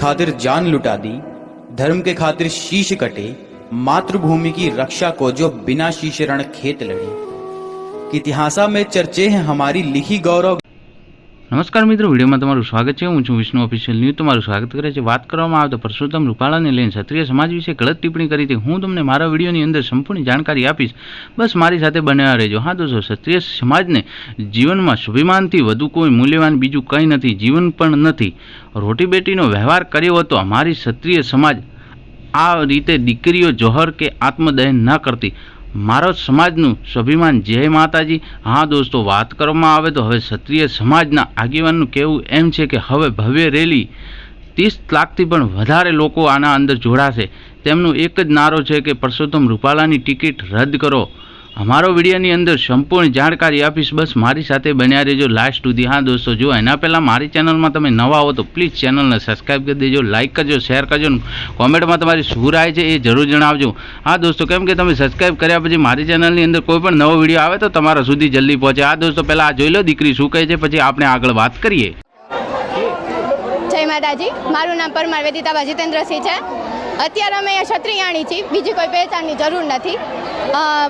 खातिर जान लुटा दी, धर्म के खातिर शीश कटे, मातृभूमि की रक्षा को जो बिना शीश रण खेत लड़े। इतिहासा में चर्चे हैं हमारी लिखी गौरव નમસ્કાર મિત્રો, વિડીયોમાં તમારું સ્વાગત છે. હું છું વિષ્ણુ ઓફિશિયલ ન્યૂઝ તમારું સ્વાગત કરે છે વાત કરવામાં આવે તો પરસોત્તમ રૂપાલાને લઈને ક્ષત્રિય સમાજ વિશે ગલત ટિપ્પણી કરી હતી. હું તમને મારા વિડીયોની અંદર સંપૂર્ણ જાણકારી આપીશ. બસ મારી સાથે બન્યા રહેજો. હા દોસ્તો, ક્ષત્રિય સમાજને જીવનમાં સ્વાભિમાનથી વધુ કોઈ મૂલ્યવાન બીજું કંઈ નથી, જીવન પણ નથી. રોટી બેટીનો વ્યવહાર કર્યો હતો. અમારી ક્ષત્રિય સમાજ આ રીતે દીકરીઓ જોહર કે આત્મદહન ન કરતી. મારો સમાજનું સ્વાભિમાન જય માતાજી. હા દોસ્તો, વાત કરવામાં આવે તો હવે ક્ષત્રિય સમાજના આગેવાનનું કહેવું એમ છે કે હવે ભવ્ય રેલી ત્રીસ લાખથી પણ વધારે લોકો આના અંદર જોડાશે. તેમનું એક જ નારો છે કે પરસોત્તમ રૂપાલાની ટિકિટ રદ કરો. અમારો વિડીયોની અંદર સંપૂર્ણ જાણકારી આપીશ. બસ મારી સાથે બન્યા રહેજો. લાસ્ટ સુધી હા દોસ્તો, જો એના પહેલાં મારી ચેનલમાં તમે નવા હો તો પ્લીઝ ચેનલને સબસ્ક્રાઈબ કરી દેજો લાઇક કરજો શેર કરજો કોમેન્ટમાં તમારી શું રાય છે એ જરૂર જણાવજો. હા દોસ્તો, કેમ કે તમે સબસ્ક્રાઈબ કર્યા પછી મારી ચેનલની અંદર કોઈ પણ નવો વીડિયો આવે તો તમારા સુધી જલ્દી પહોંચે. આ દોસ્તો, પહેલાં આ જોઈ લો, દીકરી શું કહે છે, પછી આપણે આગળ વાત કરીએ. જય માતાજી. મારું નામ પરમાર વેદિતાબા જીતેન્દ્રસિંહ છે. અત્યારે અમે અહીંયા ક્ષત્રિયાણી છીએ. બીજી કોઈ પહેચાનની જરૂર નથી.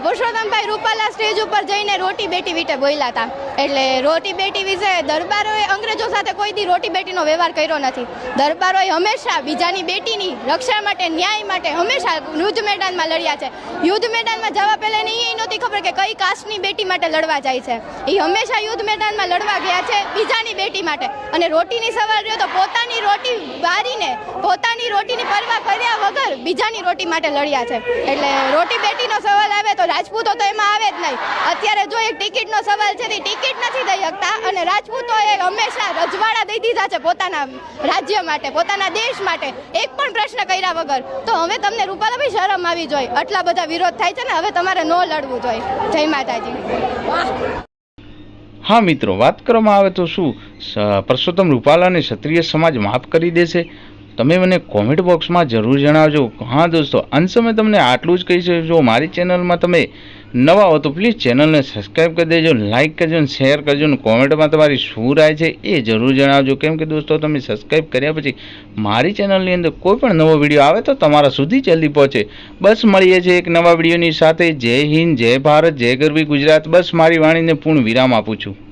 પુરુષોત્તમભાઈ રૂપાલા સ્ટેજ ઉપર જઈને રોટી બેટી વિટે બોલ્યા હતા. એટલે રોટી બેટી વિશે દરબારોએ અંગ્રેજો સાથે કોઈ દી રોટી બેટીનો વ્યવહાર કર્યો નથી. દરબારોએ હંમેશા બીજાની બેટીની રક્ષા માટે, ન્યાય માટે હંમેશા યુદ્ધ મેદાનમાં લડ્યા છે. યુદ્ધ મેદાનમાં જવા પહેલાં એને એ નહોતી ખબર કે કઈ કાસ્ટની બેટી માટે લડવા જાય છે. એ હંમેશા યુદ્ધ મેદાનમાં લડવા ગયા છે બીજાની બેટી માટે. અને રોટીની સવાલ રહ્યો તો પોતાની રોટી બારીને, પોતાની રોટીની પરવા કર્યા વગર બીજાની રોટી માટે લડ્યા છે. એટલે રોટી બેટીનો સવાલ આવે તો રાજપૂતો તો એમાં આવે જ નહીં. અત્યારે જો એક ટિકિટનો સવાલ છે તે ટિકિટ નથી દઈ શકતા અને રાજપૂતોએ હંમેશા રજવાડા દઈ દીધા છે પોતાના રાજ્ય માટે, પોતાના દેશ માટે, એક પણ પ્રશ્ન કર્યા વગર. તો હવે તમને રૂપાલાભાઈ શરમ આવી જોઈએ આટલા બધા વિરોધ થાય છે ને, હવે તમારે ન લડવું જોઈએ જય માતાજી. હા મિત્રો, વાત કરવામાં આવે તો શું? પરસોત્તમ રૂપાલાને ક્ષત્રિય સમાજ માફ કરી દેશે? તમે મને કોમેન્ટ બોક્સમાં જરૂર જણાવજો. હા, દોસ્તો, અંત સમય તમને આટલું જ કહી જો મારી ચેનલમાં તમે નવા હો, તો પ્લીઝ ચેનલને સબસ્ક્રાઈબ કરી દેજો લાઇક કરજો ને શેર કરજો ને કોમેન્ટમાં તમારી શું રાય છે એ જરૂર જણાવજો. કેમ કે દોસ્તો, તમે સબસ્ક્રાઈબ કર્યા પછી મારી ચેનલની અંદર કોઈ પણ નવો વીડિયો આવે તો તમારા સુધી જલ્દી પહોંચે. બસ મળીએ છીએ એક નવા વિડીયોની સાથે. જય હિન્દ, જય ભારત, જય ગરવી ગુજરાત. બસ મારી વાણીને પૂર્ણ વિરામ આપું છું.